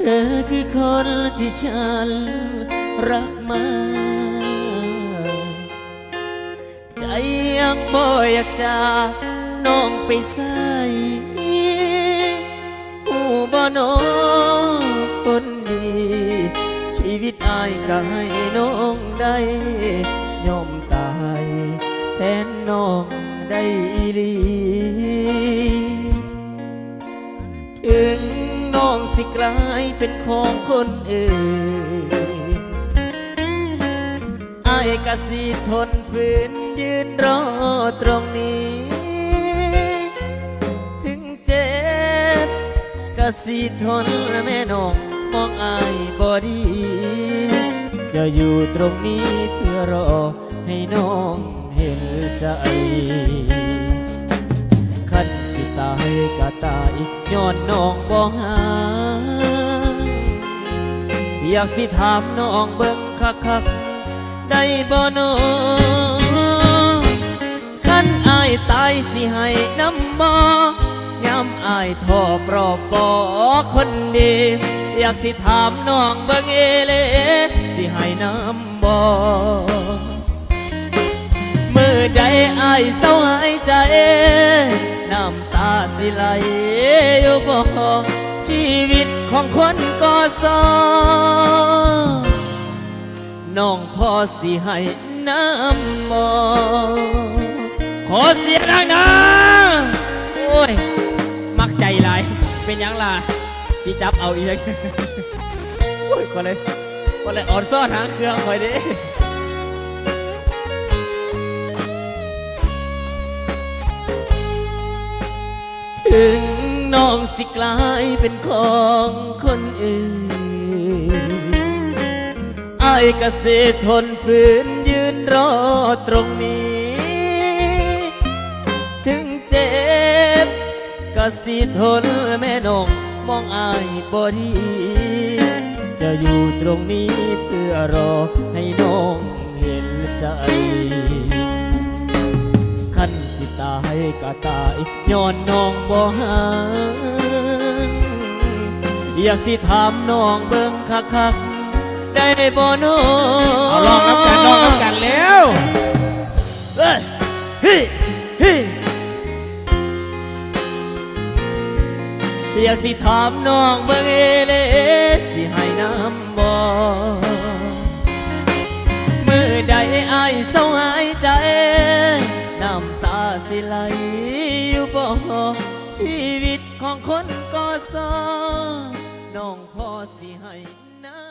เธอคือคนที่ฉันรักมา ใจยังบ่อยากจากน้องไปใส่หูบ่น้องคนดี ชีวิตอายก็ให้น้องได้ยอม สิกลายเป็นของคนอื่นอายกะสิทนฝืนยืนรอตรงนี้ ถึงเจ็บกะสิทนแม่น้องมองอายบอดี จะอยู่ตรงนี้เพื่อรอให้น้องเห็นใจคันสิตายก็ตายย้อนน้องบ่หา อยากสิถามน้องเบิ่งคักๆได้บ่นองคันอายตายสิให้น้ำบ่ย้ำอายท่อปลอบบ่คนดี อยากสิถามน้องเบิ่งเอเลสิให้น้ำบ่มือใดอายเศร้าหายใจ น้ำตาสิไหลอยู่บ่ชีวิต ของคนก็สอน้องพ่อสิให้น้ำมอขอเสียงดังนะโอ้ย มักใจหลาย เป็นยังล่ะสิจับเอาอีกโอ้ยก็เลยก็เลยอ่อนซ่อนหางเครื่องคอยดิถึง น้องสิกลายเป็นของคนอื่นอายกเกษตรทนฝืนยืนรอตรงนี้ ถึงเจ็บกสิทนแม่น้องมองอายบอดี จะอยู่ตรงนี้เพื่อรอให้น้องเห็นใจ ตายก็ตายย้อนน้องบ่หาอยากสิถามน้องเบิ่งคักๆได้บ่น้องเอาลองน้ำกันลองน้ำกันแล้วเอ้ยเฮ้ยเฮ้ยอยากสิถามน้องเบิ่งเอเลสิให้น้ำบ่ ไหลอยู่บ่ชีวิตของคนก็สอน้องพ่อสิให้น้ำ